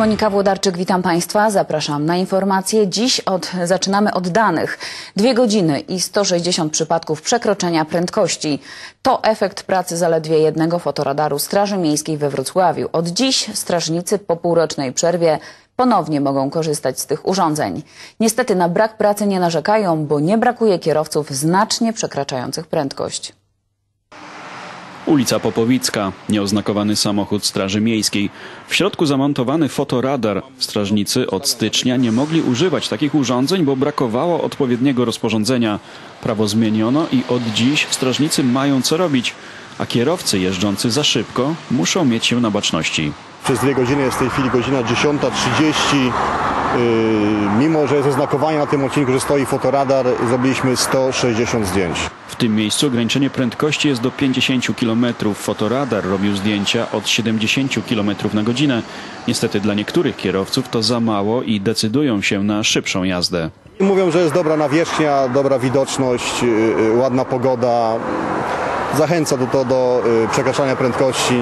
Monika Włodarczyk, witam Państwa. Zapraszam na informacje. Dziś od, zaczynamy od danych. Dwie godziny i 160 przypadków przekroczenia prędkości. To efekt pracy zaledwie jednego fotoradaru Straży Miejskiej we Wrocławiu. Od dziś strażnicy po półrocznej przerwie ponownie mogą korzystać z tych urządzeń. Niestety na brak pracy nie narzekają, bo nie brakuje kierowców znacznie przekraczających prędkość. Ulica Popowicka, nieoznakowany samochód Straży Miejskiej. W środku zamontowany fotoradar. Strażnicy od stycznia nie mogli używać takich urządzeń, bo brakowało odpowiedniego rozporządzenia. Prawo zmieniono i od dziś strażnicy mają co robić, a kierowcy jeżdżący za szybko muszą mieć się na baczności. Przez dwie godziny jest w tej chwili godzina 10.30. Yy, mimo, że jest oznakowanie na tym odcinku, że stoi fotoradar, zrobiliśmy 160 zdjęć. W tym miejscu ograniczenie prędkości jest do 50 km. Fotoradar robił zdjęcia od 70 km na godzinę. Niestety dla niektórych kierowców to za mało i decydują się na szybszą jazdę. Mówią, że jest dobra nawierzchnia, dobra widoczność, yy, ładna pogoda. Zachęca do, to do yy, przekraczania prędkości,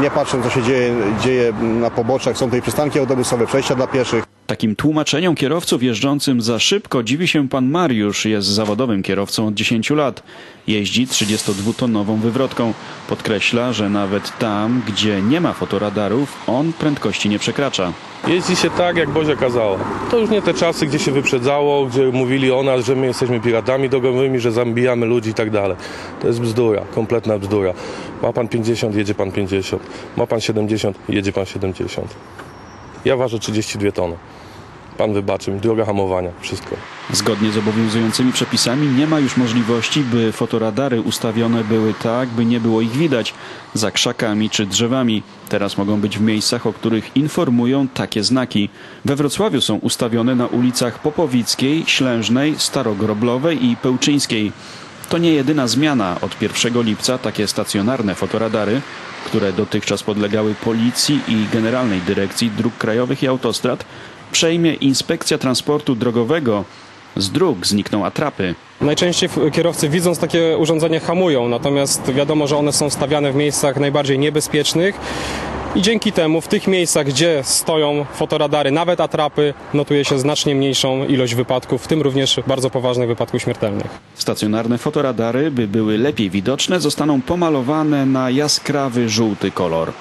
nie patrząc co się dzieje, dzieje na poboczach. Są tutaj przystanki autobusowe, przejścia dla pieszych. Takim tłumaczeniom kierowców jeżdżącym za szybko dziwi się pan Mariusz. Jest zawodowym kierowcą od 10 lat. Jeździ 32-tonową wywrotką. Podkreśla, że nawet tam, gdzie nie ma fotoradarów, on prędkości nie przekracza. Jeździ się tak, jak Bozia kazała. To już nie te czasy, gdzie się wyprzedzało, gdzie mówili o nas, że my jesteśmy piratami drogowymi, że zabijamy ludzi i tak dalej. To jest bzdura, kompletna bzdura. Ma pan 50, jedzie pan 50. Ma pan 70, jedzie pan 70. Ja ważę 32 tony. Pan wybaczy mi, droga hamowania, wszystko. Zgodnie z obowiązującymi przepisami nie ma już możliwości, by fotoradary ustawione były tak, by nie było ich widać za krzakami czy drzewami. Teraz mogą być w miejscach, o których informują takie znaki. We Wrocławiu są ustawione na ulicach Popowickiej, Ślężnej, Starogroblowej i Pełczyńskiej. To nie jedyna zmiana. Od 1 lipca takie stacjonarne fotoradary, które dotychczas podlegały policji i Generalnej Dyrekcji Dróg Krajowych i Autostrad, przejmie Inspekcja Transportu Drogowego. Z dróg znikną atrapy. Najczęściej kierowcy widząc takie urządzenie hamują, natomiast wiadomo, że one są stawiane w miejscach najbardziej niebezpiecznych i dzięki temu w tych miejscach, gdzie stoją fotoradary, nawet atrapy, notuje się znacznie mniejszą ilość wypadków, w tym również bardzo poważnych wypadków śmiertelnych. Stacjonarne fotoradary, by były lepiej widoczne, zostaną pomalowane na jaskrawy żółty kolor.